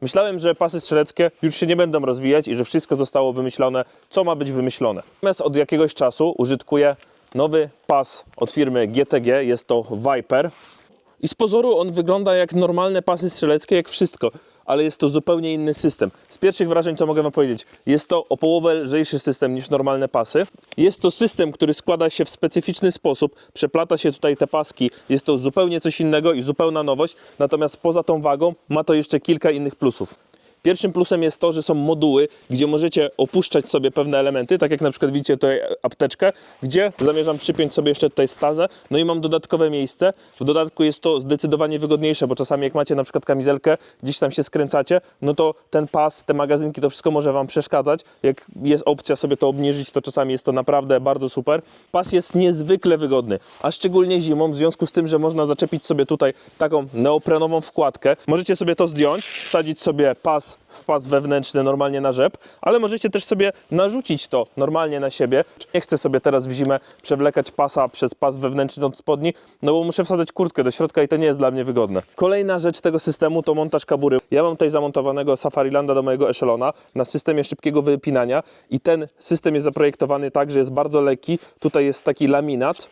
Myślałem, że pasy strzeleckie już się nie będą rozwijać i że wszystko zostało wymyślone, co ma być wymyślone. Natomiast od jakiegoś czasu użytkuję nowy pas od firmy GTG, jest to Viper. I z pozoru on wygląda jak normalne pasy strzeleckie, jak wszystko, ale jest to zupełnie inny system. Z pierwszych wrażeń, co mogę Wam powiedzieć, jest to o połowę lżejszy system niż normalne pasy. Jest to system, który składa się w specyficzny sposób, przeplata się tutaj te paski, jest to zupełnie coś innego i zupełna nowość, natomiast poza tą wagą ma to jeszcze kilka innych plusów. Pierwszym plusem jest to, że są moduły, gdzie możecie opuszczać sobie pewne elementy, tak jak na przykład widzicie tutaj apteczkę, gdzie zamierzam przypiąć sobie jeszcze tutaj stazę, no i mam dodatkowe miejsce. W dodatku jest to zdecydowanie wygodniejsze, bo czasami jak macie na przykład kamizelkę, gdzieś tam się skręcacie, no to ten pas, te magazynki, to wszystko może Wam przeszkadzać. Jak jest opcja sobie to obniżyć, to czasami jest to naprawdę bardzo super. Pas jest niezwykle wygodny, a szczególnie zimą, w związku z tym, że można zaczepić sobie tutaj taką neoprenową wkładkę. Możecie sobie to zdjąć, wsadzić sobie pas w pas wewnętrzny normalnie na rzep, ale możecie też sobie narzucić to normalnie na siebie. Nie chcę sobie teraz w zimę przewlekać pasa przez pas wewnętrzny od spodni, no bo muszę wsadzać kurtkę do środka i to nie jest dla mnie wygodne. Kolejna rzecz tego systemu to montaż kabury. Ja mam tutaj zamontowanego Safarilanda do mojego Echelona na systemie szybkiego wypinania i ten system jest zaprojektowany tak, że jest bardzo lekki. Tutaj jest taki laminat,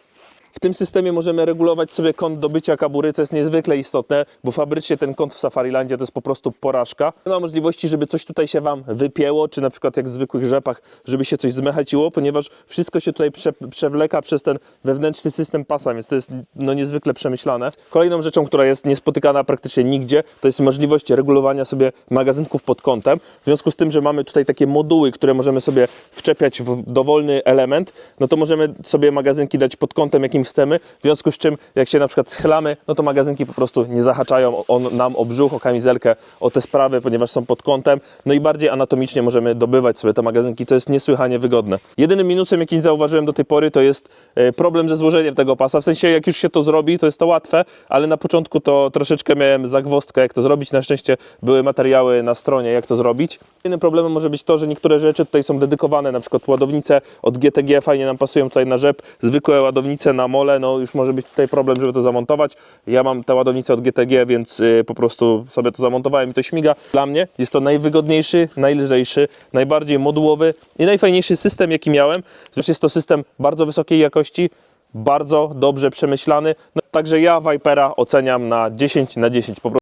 w tym systemie możemy regulować sobie kąt dobycia kabury, co jest niezwykle istotne, bo fabrycznie ten kąt w Safarilandzie to jest po prostu porażka. Nie ma możliwości, żeby coś tutaj się Wam wypięło, czy na przykład jak w zwykłych rzepach, żeby się coś zmechaciło, ponieważ wszystko się tutaj prze, przewleka przez ten wewnętrzny system pasa, więc to jest no, niezwykle przemyślane. Kolejną rzeczą, która jest niespotykana praktycznie nigdzie, to jest możliwość regulowania sobie magazynków pod kątem. W związku z tym, że mamy tutaj takie moduły, które możemy sobie wczepiać w dowolny element, no to możemy sobie magazynki dać pod kątem, jakim chcemy, w związku z czym jak się na przykład schylamy, no to magazynki po prostu nie zahaczają. On, nam o brzuch, o kamizelkę, o te sprawy, ponieważ są pod kątem, no i bardziej anatomicznie możemy dobywać sobie te magazynki, to jest niesłychanie wygodne. Jedynym minusem, jaki zauważyłem do tej pory, to jest e, problem ze złożeniem tego pasa, w sensie jak już się to zrobi, to jest to łatwe, ale na początku to troszeczkę miałem zagwozdkę, jak to zrobić, na szczęście były materiały na stronie, jak to zrobić. Innym problemem może być to, że niektóre rzeczy tutaj są dedykowane, na przykład ładownice od GTG fajnie nam pasują tutaj na rzep, zwykłe ładownice na mole, no już może być tutaj problem, żeby to zamontować. Ja mam te ładownice od GTG, więc y, po prostu sobie to zamontowałem i to śmiga. Dla mnie jest to najwygodniejszy, najlżejszy, najbardziej modułowy i najfajniejszy system, jaki miałem. Zresztą jest to system bardzo wysokiej jakości, bardzo dobrze przemyślany. No, także ja Vipera oceniam na 10 na 10. Po prostu